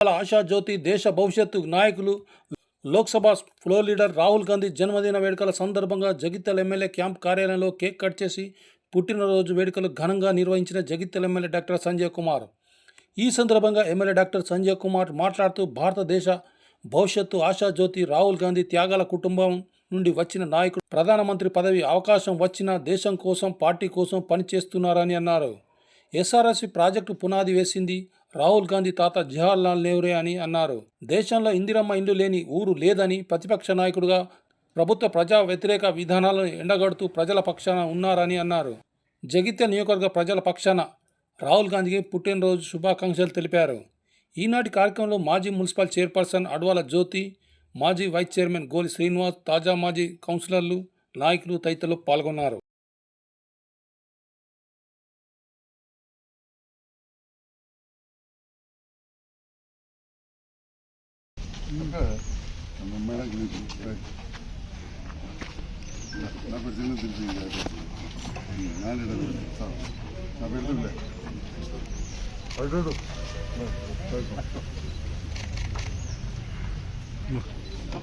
ఆశాజ్యోతి దేశ భవిష్యత్తు నాయకులు లోక్సభ ఫ్లోర్ లీడర్ రాహుల్ గాంధీ జన్మదిన వేడుకల సందర్భంగా జగిత్యాల ఎమ్మెల్యే క్యాంప్ కార్యాలయంలో కేక్ కట్ చేసి పుట్టినరోజు వేడుకలు ఘనంగా నిర్వహించిన జగిత్యాల ఎమ్మెల్యే డాక్టర్ సంజయ్ కుమార్. ఈ సందర్భంగా ఎమ్మెల్యే డాక్టర్ సంజయ్ కుమార్ మాట్లాడుతూ భారతదేశ భవిష్యత్తు ఆశాజ్యోతి రాహుల్ గాంధీ త్యాగాల కుటుంబం నుండి వచ్చిన నాయకుడు ప్రధానమంత్రి పదవి అవకాశం వచ్చిన దేశం కోసం పార్టీ కోసం పనిచేస్తున్నారని అన్నారు. ఎస్ఆర్ఎస్సి ప్రాజెక్టు పునాది వేసింది రాహుల్ గాంధీ తాత జవహర్లాల్ నెహ్రూ అని అన్నారు. దేశంలో ఇందిరమ్మ ఇండ్లు లేని ఊరు లేదని ప్రతిపక్ష నాయకుడుగా ప్రభుత్వ ప్రజా వ్యతిరేక విధానాలను ఎండగడుతూ ప్రజల పక్షాన ఉన్నారని అన్నారు. జగిత్య నియోజకవర్గ ప్రజల పక్షాన రాహుల్ గాంధీకి పుట్టినరోజు శుభాకాంక్షలు తెలిపారు. ఈనాటి కార్యక్రమంలో మాజీ మున్సిపల్ చైర్పర్సన్ అడ్వాల జ్యోతి మాజీ వైస్ చైర్మన్ గోలి శ్రీనివాస్ తాజా మాజీ కౌన్సిలర్లు నాయకులు తదితరులు పాల్గొన్నారు. merak ediyorum. Evet. Nabırdığını bildiğin yerde. Yani de böyle. Sağ ol. Nabırdı bile. Ayrıldım. Bak. Bak. Bak.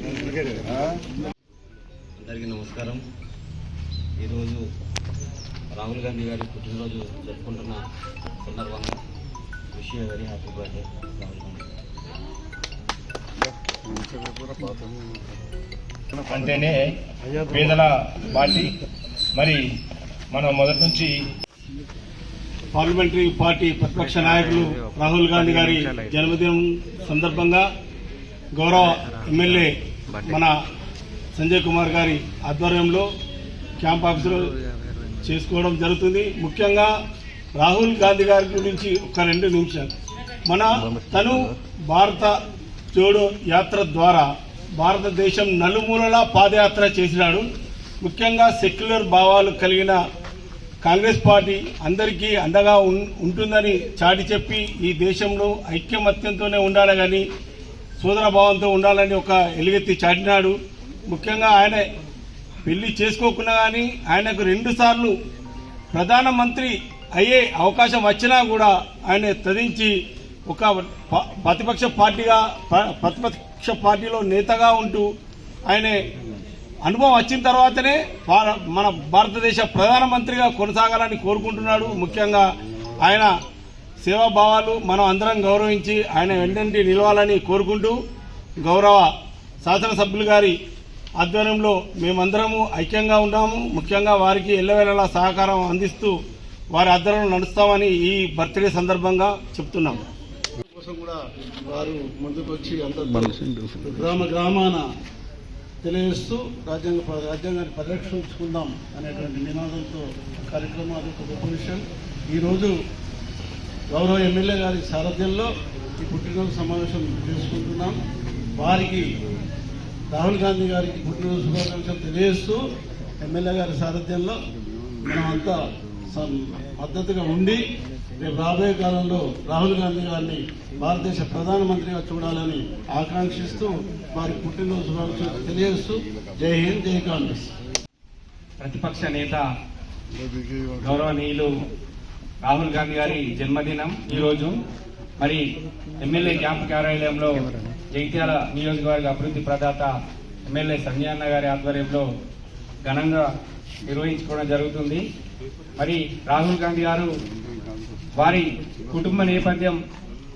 అందరికీ నమస్కారం. ఈరోజు రాహుల్ గాంధీ గారి పుట్టినరోజు జరుపుకుంటున్న సందర్భంగా wish very happy birthday Rahul Gandhi. అంటేనే పేదల పార్టీ. మరి మనం మొదటి నుంచి పార్లమెంటరీ పార్టీ ప్రతిపక్ష నాయకులు రాహుల్ గాంధీ గారి జన్మదినం సందర్భంగా గౌరవ ఎమ్మెల్యే మన సంజయ్ కుమార్ గారి ఆధ్వర్యంలో క్యాంప్ ఆఫీసులో చేసుకోవడం జరుగుతుంది. ముఖ్యంగా రాహుల్ గాంధీ గారి గురించి ఒక రెండు నిమిషాలు. మన తను భారత జోడో యాత్ర ద్వారా భారతదేశం నలుమూలలా పాదయాత్ర చేసినాడు. ముఖ్యంగా సెక్యులర్ భావాలు కలిగిన కాంగ్రెస్ పార్టీ అందరికీ అండగా ఉంటుందని చాటి చెప్పి ఈ దేశంలో ఐక్యమత్యంతోనే ఉండాలి కానీ సోదర భావంతో ఉండాలని ఒక ఎలుగెత్తి చాటినాడు. ముఖ్యంగా ఆయన పెళ్ళి చేసుకోకున్నా కానీ ఆయనకు రెండుసార్లు ప్రధానమంత్రి అయ్యే అవకాశం వచ్చినా కూడా ఆయన తదించి ఒక ప- ప్రతిపక్ష పార్టీగా ప- ప్రతిపక్ష పార్టీలో నేతగా ఉంటూ ఆయన అనుభవం వచ్చిన తర్వాతనే మన భారతదేశ ప్రధానమంత్రిగా కొనసాగాలని కోరుకుంటున్నాడు. ముఖ్యంగా ఆయన సేవాభావాలు మనం అందరం గౌరవించి ఆయన వెంటనే నిలవాలని కోరుకుంటూ గౌరవ శాసనసభ్యులు గారి ఆధ్వర్యంలో మేమందరము ఐక్యంగా ఉన్నాము. ముఖ్యంగా వారికి ఎల్లవేళలా సహకారం అందిస్తూ వారి ఆధ్వర్యంలో నడుస్తామని ఈ బర్త్డే సందర్భంగా చెప్తున్నాము కోసం కూడా వారు ముందుకు వచ్చి అందరూ గ్రామ గ్రామాన తెలియజేస్తూ రాజ్యాంగ రాజ్యాంగాన్ని పరిరక్షించుకుందాం అనేటువంటి నినాదంతో కార్యక్రమాలు ఒక విషయం ఈరోజు గౌరవ ఎమ్మెల్యే గారి సారథ్యంలో ఈ పుట్టినరోజు సమావేశం చేసుకుంటున్నాం వారికి రాహుల్ గాంధీ గారికి పుట్టినరోజు శుభాకాంక్షలు తెలియజేస్తూ ఎమ్మెల్యే గారి సారథ్యంలో మనమంతా మద్దతుగా ఉండి రేపు రాబోయే కాలంలో రాహుల్ గాంధీ గారిని భారతదేశ ప్రధానమంత్రిగా చూడాలని ఆకాంక్షిస్తూ వారి పుట్టినరోజు శుభాకాంక్షలు తెలియజేస్తూ జై హింద్ జై కాంగ్రెస్. ప్రతిపక్ష నేత గౌరవనీయులు రాహుల్ గాంధీ గారి జన్మదినం ఈరోజు. మరి ఎమ్మెల్యే క్యాంప్ కార్యాలయంలో జగిత్యాల నియోజకవర్గ అభివృద్ధి ప్రదాత ఎమ్మెల్యే సంజయన్న గారి ఆధ్వర్యంలో ఘనంగా నిర్వహించుకోవడం జరుగుతుంది. మరి రాహుల్ గాంధీ గారు వారి కుటుంబ నేపథ్యం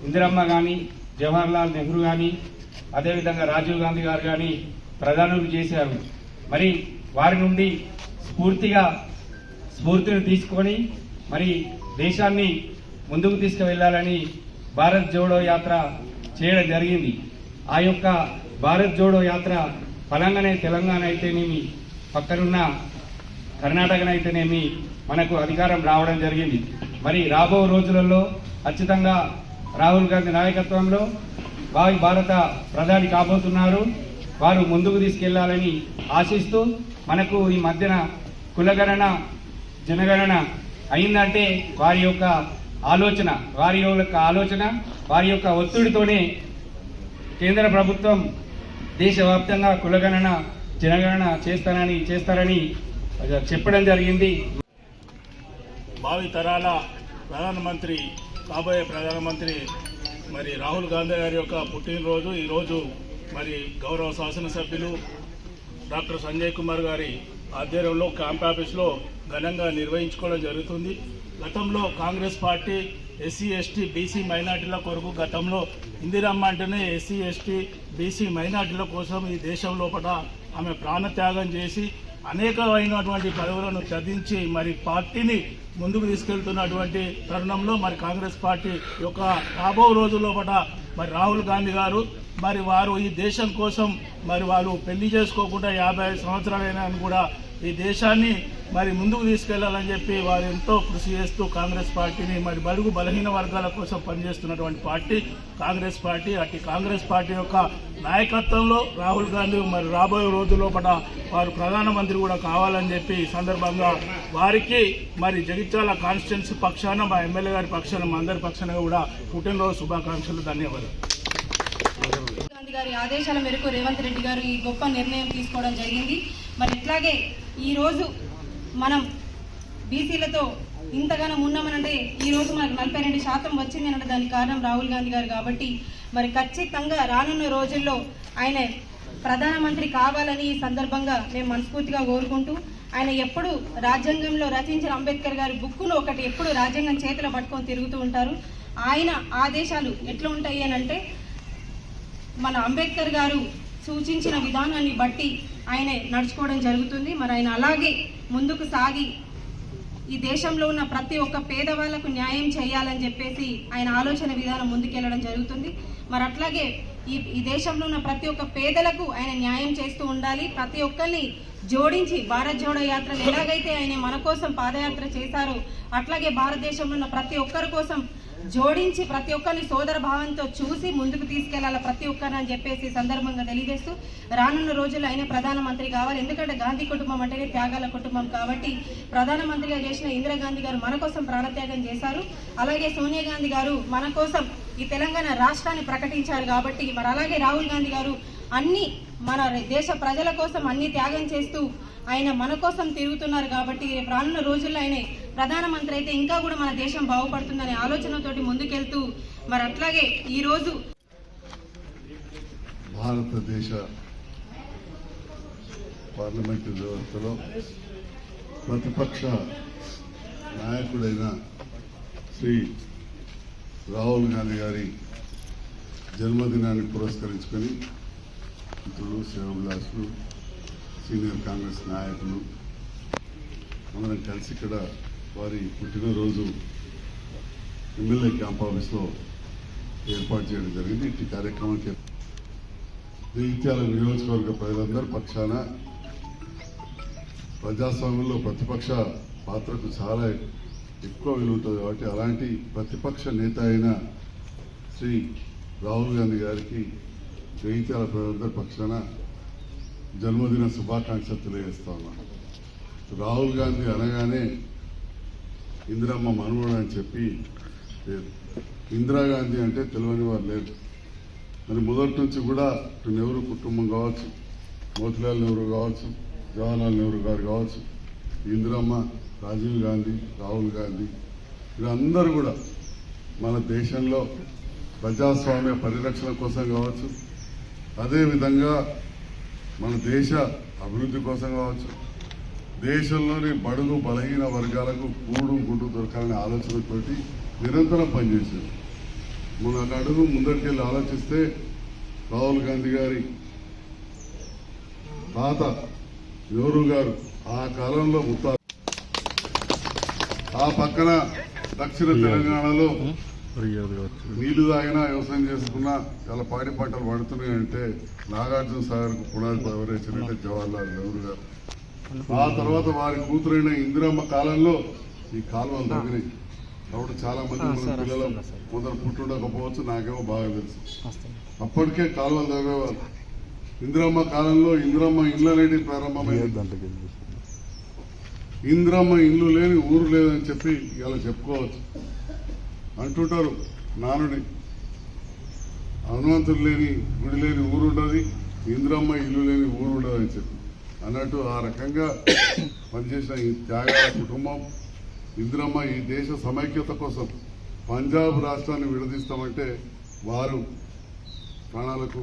ఇందిరమ్మ కానీ జవహర్లాల్ నెహ్రూ కానీ అదేవిధంగా రాజీవ్ గాంధీ గారు కానీ ప్రధానులు చేశారు. మరి వారి నుండి స్ఫూర్తిగా స్ఫూర్తిని తీసుకొని మరి దేశాన్ని ముందుకు తీసుకువెళ్ళాలని భారత్ జోడో యాత్ర చేయడం జరిగింది. ఆ యొక్క భారత్ జోడో యాత్ర ఫలంగానే తెలంగాణ అయితేనేమి పక్కనున్న కర్ణాటకనైతేనేమి మనకు అధికారం రావడం జరిగింది. మరి రాబో రోజులలో ఖచ్చితంగా రాహుల్ గాంధీ నాయకత్వంలో వారి భారత ప్రధాని కాబోతున్నారు. వారు ముందుకు తీసుకెళ్ళాలని ఆశిస్తూ మనకు ఈ మధ్యన కులగణన జనగణన అయిందంటే వారి యొక్క ఆలోచన వారి యొక్క ఆలోచన వారి యొక్క ఒత్తిడితోనే కేంద్ర ప్రభుత్వం దేశవ్యాప్తంగా కులగణన జనగణన చేస్తానని చేస్తారని చెప్పడం జరిగింది. భావి తరాల ప్రధానమంత్రి కాబోయే ప్రధానమంత్రి మరి రాహుల్ గాంధీ గారి యొక్క పుట్టినరోజు ఈరోజు మరి గౌరవ శాసనసభ్యులు డాక్టర్ సంజయ్ కుమార్ గారి ఆధ్వర్యంలో క్యాంప్ ఆఫీస్లో ఘనంగా నిర్వహించుకోవడం జరుగుతుంది. గతంలో Congress party SC ST BC మైనార్టీల కొరకు గతంలో ఇందిరమ్మ అంటేనే ఎస్సీ ఎస్టీ బీసీ మైనార్టీల కోసం ఈ దేశం లోపల ఆమె ప్రాణత్యాగం చేసి అనేకమైనటువంటి పదవులను చదివించి మరి పార్టీని ముందుకు తీసుకెళ్తున్నటువంటి తరుణంలో మరి కాంగ్రెస్ పార్టీ యొక్క రాబో రోజు పట మరి రాహుల్ గాంధీ గారు మరి వారు ఈ దేశం కోసం మరి వాళ్ళు పెళ్ళి చేసుకోకుండా యాభై ఐదు సంవత్సరాలైనా అని కూడా ఈ దేశాన్ని మరి ముందుకు తీసుకెళ్ళాలని చెప్పి వారు ఎంతో కృషి చేస్తూ కాంగ్రెస్ పార్టీని మరి బడుగు బలహీన వర్గాల కోసం పనిచేస్తున్నటువంటి పార్టీ కాంగ్రెస్ పార్టీ. అట్టి కాంగ్రెస్ పార్టీ యొక్క నాయకత్వంలో రాహుల్ గాంధీ మరి రాబోయే రోజుల్లో పట వారు ప్రధానమంత్రి కూడా కావాలని చెప్పి ఈ సందర్భంగా వారికి మరి జగిత్యాల కాన్స్టిట్యున్సీ పక్షాన మా ఎమ్మెల్యే గారి పక్షాన మా అందరి పక్షాన కూడా పుట్టినరోజు శుభాకాంక్షలు ధన్యవాదాలు. గారి ఆదేశాల మేరకు రేవంత్ రెడ్డి గారు ఈ గొప్ప నిర్ణయం తీసుకోవడం జరిగింది. మరి ఇట్లాగే ఈరోజు మనం బీసీలతో ఇంతగానో ఉన్నామనంటే ఈ రోజు మనకు నలభై రెండు శాతం వచ్చింది అంటే దానికి కారణం రాహుల్ గాంధీ గారు కాబట్టి మరి ఖచ్చితంగా రానున్న రోజుల్లో ఆయన ప్రధానమంత్రి కావాలని ఈ సందర్భంగా మేము మనస్ఫూర్తిగా కోరుకుంటూ ఆయన ఎప్పుడు రాజ్యాంగంలో రచించిన అంబేద్కర్ గారి బుక్కును ఒకటి ఎప్పుడు రాజ్యాంగం చేతిలో పట్టుకొని తిరుగుతూ ఉంటారు. ఆయన ఆదేశాలు ఎట్లా ఉంటాయి అని అంటే మన అంబేద్కర్ గారు సూచించిన విధానాన్ని బట్టి ఆయన నడుచుకోవడం జరుగుతుంది. మరి ఆయన అలాగే ముందుకు సాగి ఈ దేశంలో ఉన్న ప్రతి ఒక్క పేదవాళ్ళకు న్యాయం చేయాలని చెప్పేసి ఆయన ఆలోచన విధానం ముందుకెళ్ళడం జరుగుతుంది. మరి అట్లాగే ఈ ఈ దేశంలో ఉన్న ప్రతి ఒక్క పేదలకు ఆయన న్యాయం చేస్తూ ఉండాలి. ప్రతి ఒక్కరిని జోడించి భారత్ జోడో యాత్రలు ఎలాగైతే ఆయన మన కోసం పాదయాత్ర చేశారో అట్లాగే భారతదేశంలో ఉన్న ప్రతి ఒక్కరి కోసం జోడించి ప్రతి ఒక్కరిని సోదర భావంతో చూసి ముందుకు తీసుకెళ్ళాలి ప్రతి ఒక్కరిని అని చెప్పేసి సందర్భంగా తెలియజేస్తూ రానున్న రోజుల్లో ఆయన ప్రధానమంత్రి కావాలి. ఎందుకంటే గాంధీ కుటుంబం అంటేనే త్యాగాల కుటుంబం కాబట్టి ప్రధానమంత్రిగా చేసిన ఇందిరాగాంధీ గారు మన కోసం ప్రాణత్యాగం చేశారు. అలాగే సోనియా గాంధీ గారు మన కోసం ఈ తెలంగాణ రాష్ట్రాన్ని ప్రకటించారు కాబట్టి మరి అలాగే రాహుల్ గాంధీ గారు అన్ని మన దేశ ప్రజల కోసం అన్ని త్యాగం చేస్తూ ఆయన మన కోసం తిరుగుతున్నారు కాబట్టి రానున్న రోజుల్లో ఆయన ప్రధానమంత్రి అయితే ఇంకా కూడా మన దేశం బాగుపడుతుందనే ఆలోచనతోటి ముందుకెళ్తూ మరి అట్లాగే ఈ రోజు భారతదేశ పార్లమెంటు వ్యవస్థలో ప్రతిపక్ష నాయకుడైన శ్రీ రాహుల్ గాంధీ గారి జన్మదినాన్ని పురస్కరించుకొని మిత్రులు శివవిలాసులు సీనియర్ కాంగ్రెస్ నాయకులు అందరం కలిసి ఇక్కడ వారి పుట్టినరోజు ఎమ్మెల్యే క్యాంప్ ఆఫీస్లో ఏర్పాటు చేయడం జరిగింది. ఇట్టి కార్యక్రమానికి జగిత్యాల నియోజకవర్గ ప్రజలందరి పక్షాన ప్రజాస్వామ్యంలో ప్రతిపక్ష పాత్రకు చాలా ఎక్కువ విలువ ఉంటుంది కాబట్టి అలాంటి ప్రతిపక్ష నేత అయిన శ్రీ రాహుల్ గాంధీ గారికి జగిత్యాల ప్రజలందరి పక్షాన జన్మదిన శుభాకాంక్షలు తెలియజేస్తా ఉన్నాను రాహుల్ గాంధీ అనగానే ఇందిరమ్మ మనవడు అని చెప్పి ఇందిరాగాంధీ అంటే తెలియని వారు లేరు. మరి మొదటి నుంచి కూడా నెహ్రూ కుటుంబం కావచ్చు మోతిలాల్ నెహ్రూ కావచ్చు జవహర్లాల్ నెహ్రూ గారు కావచ్చు ఇందిరమ్మ రాజీవ్ గాంధీ రాహుల్ గాంధీ వీరందరూ కూడా మన దేశంలో ప్రజాస్వామ్య పరిరక్షణ కోసం కావచ్చు అదేవిధంగా మన దేశ అభివృద్ధి కోసం కావచ్చు దేశంలోని బడుగు బలహీన వర్గాలకు కూడు గుడ్డు దొరకాలనే ఆలోచనతోటి నిరంతరం పనిచేశారు. మన అడుగు ముందటికెళ్ళి ఆలోచిస్తే రాహుల్ గాంధీ గారి తాత నెహ్రూ గారు ఆ కాలంలో ముత్తా ఆ పక్కన దక్షిణ తెలంగాణలో నీళ్ళు తాగినా వ్యవసాయం చేసుకున్నా చాలా పాడి పంటలు పడుతున్నాయంటే నాగార్జున సాగర్కు పునాది ఎవరేసినట్టే జవహర్లాల్ నెహ్రూ గారు. ఆ తర్వాత వారి కూతురైన ఇందిరమ్మ కాలంలో ఈ కాలువలు తగ్గినాయి కాబట్టి చాలా మంది మన పిల్లలు కొందరు పుట్టుండకపోవచ్చు నాకేమో బాగా తెలుసు. అప్పటికే కాలువలు తవ్వేవారు. ఇందిరమ్మ కాలంలో ఇందిరమ్మ ఇళ్ళ లేని ప్రారంభమైంది. ఇందిరమ్మ ఇల్లు లేని ఊరు లేదని చెప్పి ఇలా చెప్పుకోవచ్చు. అంటుంటారు నానుడి హనుమంతుడు లేని గుడి లేని ఊరు ఉండదు ఇందిరమ్మ ఇల్లు లేని ఊరు ఉండదు అని చెప్పి. అన్నట్టు ఆ రకంగా పనిచేసిన ఈ త్యాగాల కుటుంబం ఇందిరమ్మ ఈ దేశ సమైక్యత కోసం పంజాబ్ రాష్ట్రాన్ని విడదీస్తామంటే వారు ప్రాణాలకు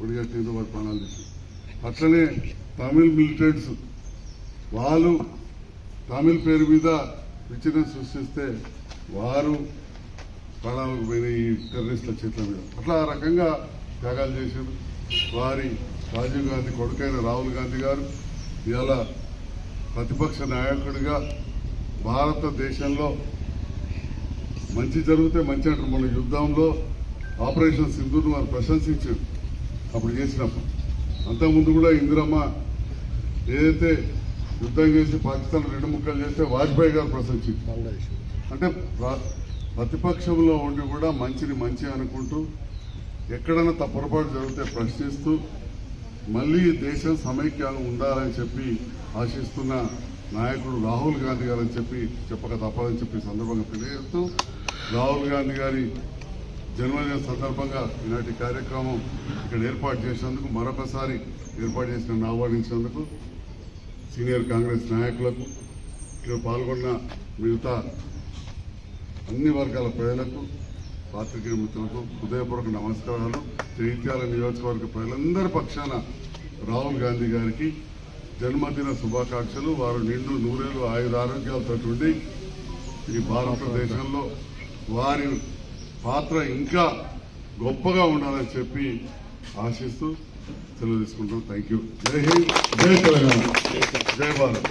ఒడిగట్టింది వారి ప్రాణాలు తీసి అట్లనే తమిళ్ మిలిటెంట్స్ వాళ్ళు తమిళ్ పేరు మీద విచ్ఛిన్నం సృష్టిస్తే వారు ప్రాణాలకు పోయిన ఈ టెర్రరిస్టుల చేతుల మీద. అట్లా ఆ రకంగా త్యాగాలు చేశారు వారి రాజీవ్ గాంధీ కొడుకైన రాహుల్ గాంధీ గారు ఇవాళ ప్రతిపక్ష నాయకుడిగా భారతదేశంలో మంచి జరిగితే మంచి అంటారు. మన యుద్ధంలో ఆపరేషన్ సింధుని వారు ప్రశంసించారు. అప్పుడు చేసినప్పుడు అంతకుముందు కూడా ఇందిరమ్మ ఏదైతే యుద్ధం చేసి పాకిస్తాన్ రెండు ముక్కలు చేస్తే వాజ్పేయి గారు ప్రశంసించారు. అంటే ప్ర- ప్రతిపక్షంలో ఉండి కూడా మంచిని మంచి అనుకుంటూ ఎక్కడైనా తప్పొరపాటు జరిగితే ప్రశ్నిస్తూ మళ్ళీ దేశం సమైక్యాలు ఉండాలని చెప్పి ఆశిస్తున్న నాయకుడు రాహుల్ గాంధీ గారని చెప్పి చెప్పక తప్పదని చెప్పి సందర్భంగా తెలియజేస్తూ రాహుల్ గాంధీ గారి జన్మదిన సందర్భంగా ఈనాటి కార్యక్రమం ఇక్కడ ఏర్పాటు చేసినందుకు మరొకసారి ఏర్పాటు చేసిన ఆహ్వానించినందుకు సీనియర్ కాంగ్రెస్ నాయకులకు ఇక్కడ పాల్గొన్న మిగతా అన్ని వర్గాల ప్రజలకు పాత్రికేయ మిత్రులకు హృదయపూర్వక నమస్కారాలు. జగిత్యాల నియోజకవర్గ ప్రజలందరి పక్షాన రాహుల్ గాంధీ గారికి జన్మదిన శుభాకాంక్షలు. వారు నిండు నూరేళ్ళు ఆయుధ ఆరోగ్యాలతో ఉండి ఈ భారతదేశంలో వారి పాత్ర ఇంకా గొప్పగా ఉండాలని చెప్పి ఆశిస్తూ సెలవు తీసుకుంటాం థ్యాంక్ యూ జై హింద్ జై తెలంగాణ. జై భారత్.